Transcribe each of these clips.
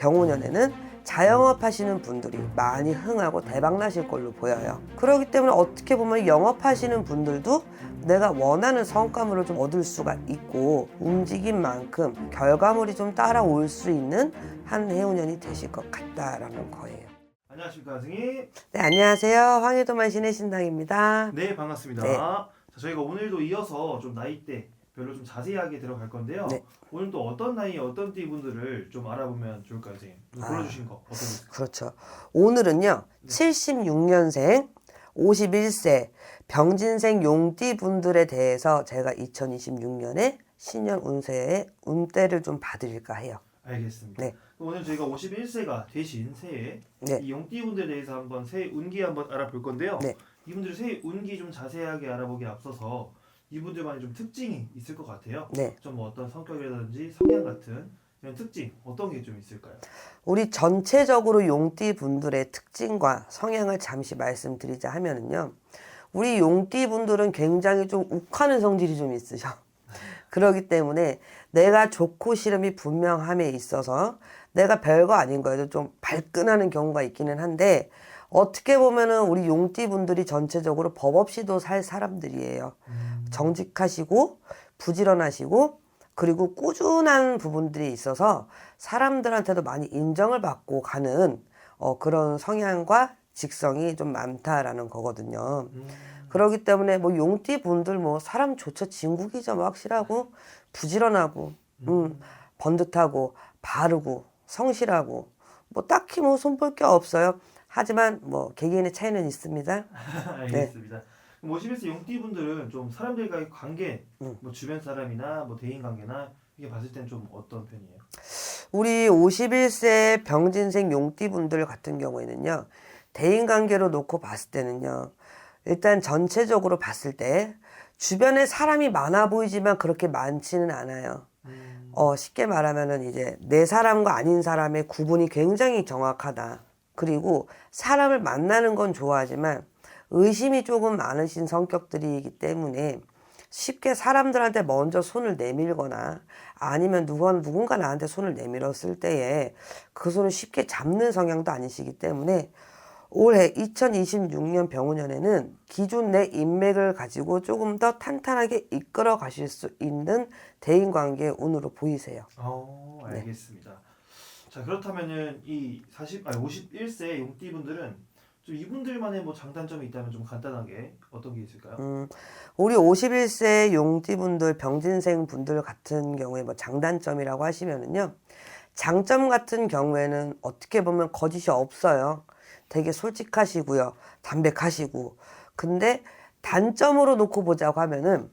병원연에는 자영업 하시는 분들이 많이 흥하고 대박 나실 걸로 보여요. 그렇기 때문에 어떻게 보면 영업하시는 분들도 내가 원하는 성과물을 좀 얻을 수가 있고 움직인 만큼 결과물이 좀 따라올 수 있는 한 해운년이 되실 것 같다라는 거예요. 안녕하십니까 선생님. 네, 안녕하세요. 황해도만 신혜신당입니다. 네 반갑습니다. 네. 자, 저희가 오늘도 이어서 좀 나이대 별로 좀 자세하게 들어갈 건데요. 네. 오늘 또 어떤 나이 어떤 띠분들을 좀 알아보면 좋을까요, 선생님? 좀 아. 골라주신 거 어떤 거? 그렇죠. 오늘은요, 76년생, 51세, 병진생 용띠 분들에 대해서 제가 2026년에 신년 운세의 운대를 좀 봐드릴까 해요. 알겠습니다. 네. 오늘 저희가 51세가 되신 새해 네. 이 용띠 분들에 대해서 한번 새해 운기 한번 알아볼 건데요. 네. 이분들 새해 운기 좀 자세하게 알아보기 앞서서 이분들만의 좀 특징이 있을 것 같아요. 네. 좀 어떤 성격이라든지 성향 같은 이런 특징 어떤 게 좀 있을까요? 우리 전체적으로 용띠 분들의 특징과 성향을 잠시 말씀드리자 하면은요. 우리 용띠 분들은 굉장히 좀 욱하는 성질이 좀 있으셔. 그러기 때문에 내가 좋고 싫음이 분명함에 있어서 내가 별거 아닌 거에도 좀 발끈하는 경우가 있기는 한데 어떻게 보면은 우리 용띠 분들이 전체적으로 법 없이도 살 사람들이에요. 정직하시고 부지런하시고 그리고 꾸준한 부분들이 있어서 사람들한테도 많이 인정을 받고 가는 어, 그런 성향과 직성이 좀 많다라는 거거든요. 음, 그러기 때문에 뭐 용띠 분들 뭐 사람 좋죠 진국이죠 뭐 확실하고 부지런하고 음, 번듯하고 바르고 성실하고 뭐 딱히 뭐 손볼 게 없어요. 하지만 뭐 개개인의 차이는 있습니다. 알겠습니다. 그럼 51세 용띠 분들은 좀 사람들과의 관계, 음. 뭐 주변 사람이나 뭐 대인 관계나 이게 봤을 땐좀 어떤 편이에요? 우리 51세 병진생 용띠분들 같은 경우에는요, 대인관계로 놓고 봤을 때는요, 일단 전체적으로 봤을 때, 주변에 사람이 많아 보이지만 그렇게 많지는 않아요. 음, 어, 쉽게 말하면은 이제 내 사람과 아닌 사람의 구분이 굉장히 정확하다. 그리고 사람을 만나는 건 좋아하지만 의심이 조금 많으신 성격들이기 때문에 쉽게 사람들한테 먼저 손을 내밀거나 아니면 누가, 누군가 나한테 손을 내밀었을 때에 그 손을 쉽게 잡는 성향도 아니시기 때문에 올해 2026년 병우년에는 기존 내 인맥을 가지고 조금 더 탄탄하게 이끌어 가실 수 있는 대인 관계 운으로 보이세요. 어, 네. 알겠습니다. 자 그렇다면은 이 40, 아니 51세 용띠분들은 좀 이분들만의 뭐 장단점이 있다면 좀 간단하게 어떤 게 있을까요? 음, 우리 51세 용띠분들, 병진생 분들 같은 경우에 뭐 장단점이라고 하시면은요. 장점 같은 경우에는 어떻게 보면 거짓이 없어요. 되게 솔직하시고요. 담백하시고. 근데 단점으로 놓고 보자고 하면은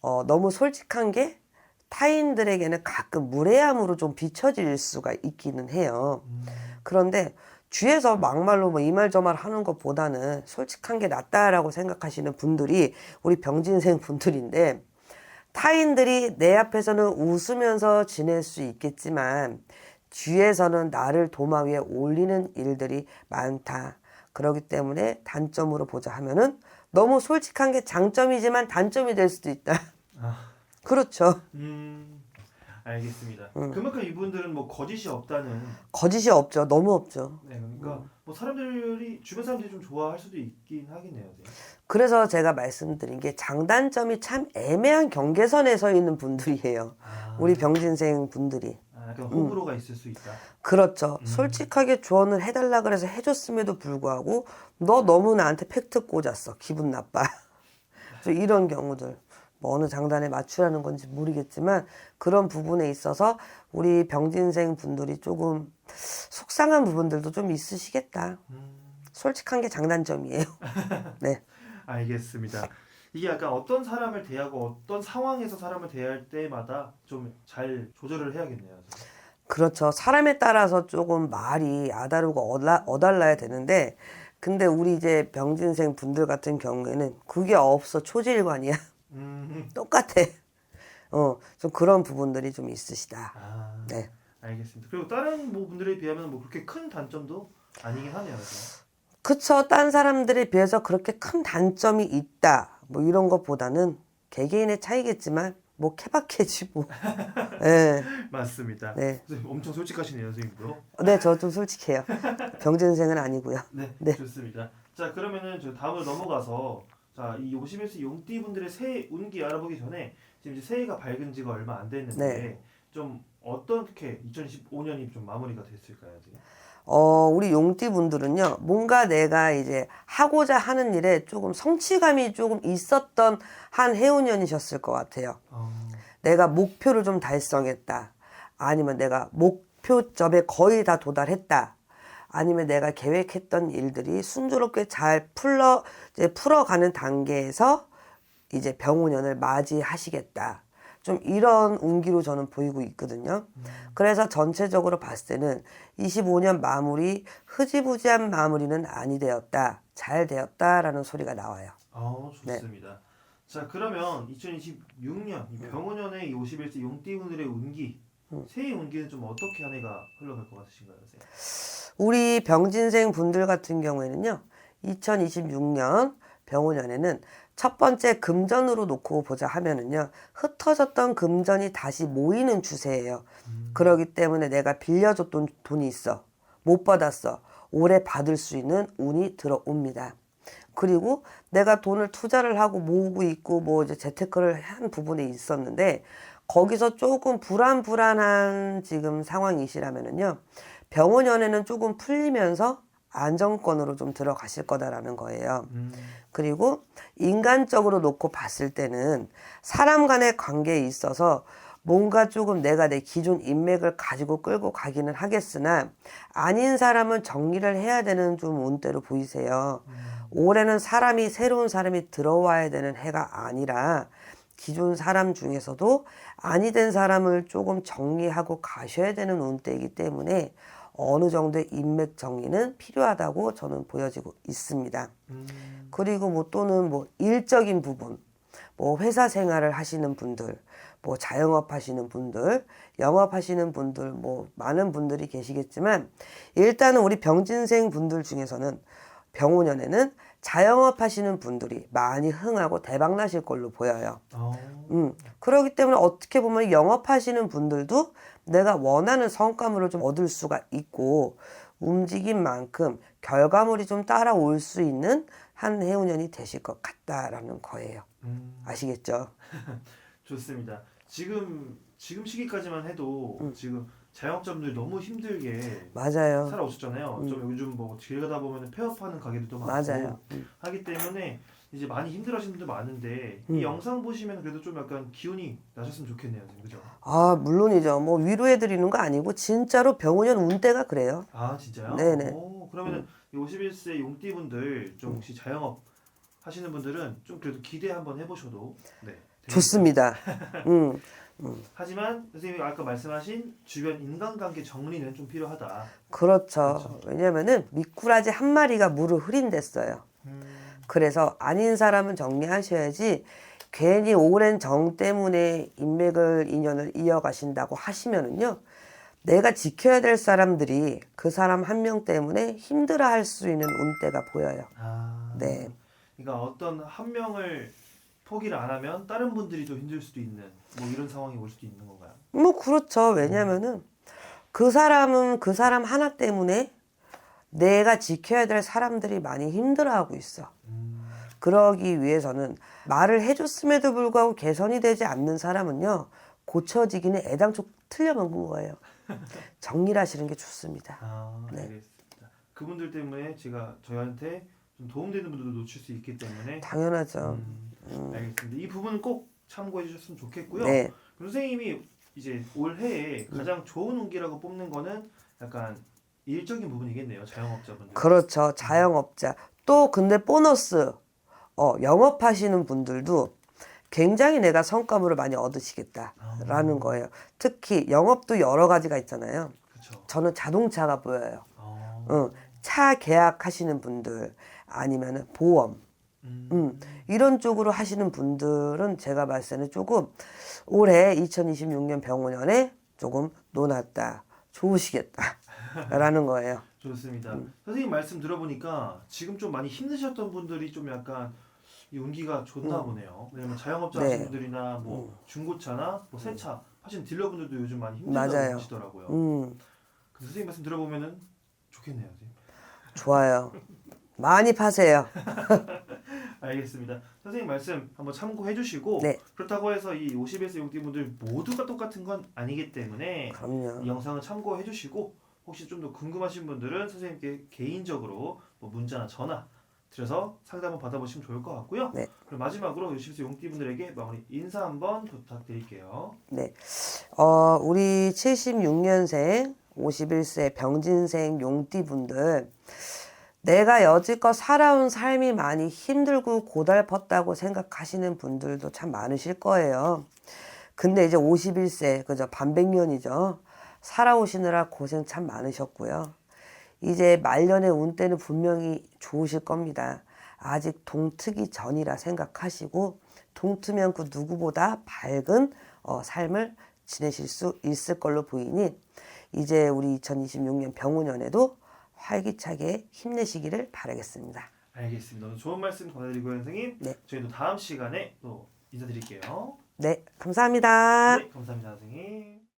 어, 너무 솔직한 게 타인들에게는 가끔 무례함으로 좀 비춰질 수가 있기는 해요. 음, 그런데 주위에서 막말로 뭐 이말저말 하는 것보다는 솔직한 게 낫다라고 생각하시는 분들이 우리 병진생 분들인데 타인들이 내 앞에서는 웃으면서 지낼 수 있겠지만 뒤에서는 나를 도마 위에 올리는 일들이 많다. 그렇기 때문에 단점으로 보자 하면은 너무 솔직한 게 장점이지만 단점이 될 수도 있다. 아. 그렇죠. 음, 알겠습니다. 음. 그만큼 이분들은 뭐 거짓이 없다는 거짓이 없죠. 너무 없죠. 네 그러니까 음. 뭐 사람들이 주변 사람들이 좀 좋아할 수도 있긴 하겠네요. 선생님. 그래서 제가 말씀드린 게 장단점이 참 애매한 경계선에 서 있는 분들이에요. 아, 우리 병진생 분들이. 아, 약간 호불호가 있을 수 있다. 그렇죠. 음. 솔직하게 조언을 해달라 그래서 해줬음에도 불구하고 너 너무 나한테 팩트 꽂았어. 기분 나빠. 좀 이런 경우들. 뭐 어느 장단에 맞추라는 건지 모르겠지만 그런 부분에 있어서 우리 병진생 분들이 조금 속상한 부분들도 좀 있으시겠다. 음, 솔직한 게 장단점이에요. 네. 알겠습니다. 이게 약간 어떤 사람을 대하고 어떤 상황에서 사람을 대할 때마다 좀 잘 조절을 해야겠네요. 그렇죠. 사람에 따라서 조금 말이 아다르고 어달라, 어달라야 되는데, 근데 우리 이제 병진생 분들 같은 경우에는 그게 없어. 초질관이야. 음, 똑같아. 어, 좀 그런 부분들이 좀 있으시다. 아, 네. 알겠습니다. 그리고 다른 뭐 분들에 비하면 뭐 그렇게 큰 단점도 아니긴 하네요. 그쵸. 딴 사람들에 비해서 그렇게 큰 단점이 있다. 뭐 이런 것보다는 개개인의 차이겠지만, 뭐 케바케지 뭐. 네, 맞습니다. 네, 선생님 엄청 솔직하시네요, 선생님도. 네, 저 좀 솔직해요. 병진생은 아니고요. 네, 네. 좋습니다. 자, 그러면은 저 다음으로 넘어가서 자, 이 51세 용띠 분들의 새해 운기 알아보기 전에 지금 이제 새해가 밝은 지가 얼마 안 됐는데 네. 좀 어떻게 2015년이 좀 마무리가 됐을까요, 지금? 어, 우리 용띠 분들은요, 뭔가 내가 이제 하고자 하는 일에 조금 성취감이 조금 있었던 한 해운년이셨을 것 같아요. 어, 내가 목표를 좀 달성했다. 아니면 내가 목표점에 거의 다 도달했다. 아니면 내가 계획했던 일들이 순조롭게 잘 풀러, 이제 풀어가는 단계에서 이제 병우년을 맞이하시겠다. 좀 이런 운기로 저는 보이고 있거든요. 그래서 전체적으로 봤을 때는 25년 마무리, 흐지부지한 마무리는 아니 되었다. 잘 되었다라는 소리가 나와요. 어, 네. 좋습니다. 자, 그러면 2026년 이 병원년의 이 51세 용띠 분들의 운기, 음. 새해 운기는 좀 어떻게 한 해가 흘러갈 것 같으신가요, 선생님? 우리 병진생 분들 같은 경우에는요, 2026년 병원년에는 첫 번째 금전으로 놓고 보자 하면은요, 흩어졌던 금전이 다시 모이는 추세예요. 그러기 때문에 내가 빌려줬던 돈이 있어. 못 받았어. 올해 받을 수 있는 운이 들어옵니다. 그리고 내가 돈을 투자를 하고 모으고 있고 뭐 이제 재테크를 한 부분에 있었는데 거기서 조금 불안불안한 지금 상황이시라면은요 병원연에는 조금 풀리면서 안정권으로 좀 들어가실 거다라는 거예요. 음, 그리고 인간적으로 놓고 봤을 때는 사람 간의 관계에 있어서 뭔가 조금 내가 내 기존 인맥을 가지고 끌고 가기는 하겠으나 아닌 사람은 정리를 해야 되는 좀 운대로 보이세요. 올해는 사람이 새로운 사람이 들어와야 되는 해가 아니라 기존 사람 중에서도 아니 된 사람을 조금 정리하고 가셔야 되는 운대이기 때문에 어느 정도의 인맥 정리는 필요하다고 저는 보여지고 있습니다. 음, 그리고 뭐 또는 뭐 일적인 부분, 뭐 회사 생활을 하시는 분들, 뭐 자영업 하시는 분들, 영업 하시는 분들, 뭐 많은 분들이 계시겠지만 일단은 우리 병진생 분들 중에서는 병원연에는 자영업 하시는 분들이 많이 흥하고 대박 나실 걸로 보여요. 어, 음, 그렇기 때문에 어떻게 보면 영업 하시는 분들도 내가 원하는 성과물을 좀 얻을 수가 있고 움직인 만큼 결과물이 좀 따라올 수 있는 한 해운년이 되실 것 같다라는 거예요. 음, 아시겠죠? 좋습니다. 지금 지금 시기까지만 해도 음. 지금 자영업자분들 너무 힘들게 맞아요. 살아오셨잖아요. 좀 요즘 뭐 길 가다 보면 폐업하는 가게들도 많고 음. 맞아요. 음. 하기 때문에 이제 많이 힘들어하시는 분들 많은데 음. 이 영상 보시면 그래도 좀 약간 기운이 나셨으면 좋겠네요, 선생님. 그죠? 아, 물론이죠. 뭐 위로해 드리는 거 아니고 진짜로 병원년 운때가 그래요. 아 진짜요? 네네. 음. 오, 그러면은 이 51세 용띠분들 좀 혹시 자영업 하시는 분들은 좀 그래도 기대 한번 해보셔도 네. 좋습니다. 음. 하지만 선생님이 아까 말씀하신 주변 인간관계 정리는 좀 필요하다. 그렇죠. 왜냐면은 미꾸라지 한 마리가 물을 흐린댔어요. 음, 그래서 아닌 사람은 정리하셔야지 괜히 오랜 정 때문에 인맥을 인연을 이어가신다고 하시면은요 내가 지켜야 될 사람들이 그 사람 한 명 때문에 힘들어 할 수 있는 운때가 보여요. 아, 네. 그러니까 어떤 한 명을 포기를 안 하면 다른 분들이 더 힘들 수도 있는 뭐 이런 상황이 올 수도 있는 건가요? 뭐 그렇죠. 왜냐면은 그 사람은 그 사람 하나 때문에 내가 지켜야 될 사람들이 많이 힘들어하고 있어. 음, 그러기 위해서는 말을 해줬음에도 불구하고 개선이 되지 않는 사람은요 고쳐지기는 애당초 틀려먹은 거예요. 정리를 하시는 게 좋습니다. 아, 네. 알겠습니다. 그분들 때문에 제가 저희한테 좀 도움되는 분들도 놓칠 수 있기 때문에 당연하죠. 음, 알겠습니다. 이 부분은 꼭 참고해 주셨으면 좋겠고요. 네, 선생님이 이제 올해에 가장 좋은 운기라고 뽑는 거는 약간 일적인 부분이겠네요. 자영업자분들. 그렇죠. 자영업자 또 근데 보너스 어, 영업하시는 분들도 굉장히 내가 성과물을 많이 얻으시겠다라는 거예요. 특히 영업도 여러 가지가 있잖아요. 그렇죠. 저는 자동차가 보여요. 어, 응, 차 계약하시는 분들 아니면은 보험 음, 음, 이런 쪽으로 하시는 분들은 제가 봤을 때는 조금 올해 2026년 병원년에 조금 노났다 좋으시겠다 라는 거예요. 좋습니다. 음. 선생님 말씀 들어보니까 지금 좀 많이 힘드셨던 분들이 좀 약간 이 운기가 좋나 음. 보네요. 왜냐면 자영업자 네. 하시는 분들이나 뭐 중고차나 뭐 새 차 하시는 딜러분들도 요즘 많이 힘들다고. 하시더라고요. 음, 그 선생님 말씀 들어보면은 좋겠네요. 선생님. 좋아요. 많이 파세요. 알겠습니다. 선생님 말씀 한번 참고해 주시고 네. 그렇다고 해서 이 51세 용띠분들 모두가 똑같은 건 아니기 때문에 이 그럼요. 영상을 참고해 주시고 혹시 좀 더 궁금하신 분들은 선생님께 개인적으로 뭐 문자나 전화 드려서 상담을 받아보시면 좋을 것 같고요. 네. 그럼 마지막으로 51세 용띠분들에게 마무리 인사 한번 부탁드릴게요. 어, 우리 76년생, 51세 병진생 용띠분들, 내가 여지껏 살아온 삶이 많이 힘들고 고달팠다고 생각하시는 분들도 참 많으실 거예요. 근데 이제 51세, 그죠? 반백년이죠. 살아오시느라 고생 참 많으셨고요. 이제 말년의 운때는 분명히 좋으실 겁니다. 아직 동트기 전이라 생각하시고 동트면 그 누구보다 밝은 어, 삶을 지내실 수 있을 걸로 보이니 이제 우리 2026년 병우년에도 활기차게 힘내시기를 바라겠습니다. 알겠습니다. 오늘 좋은 말씀 전해드리고요, 선생님. 네. 저희도 다음 시간에 또 인사드릴게요. 네, 감사합니다. 네, 감사합니다, 선생님.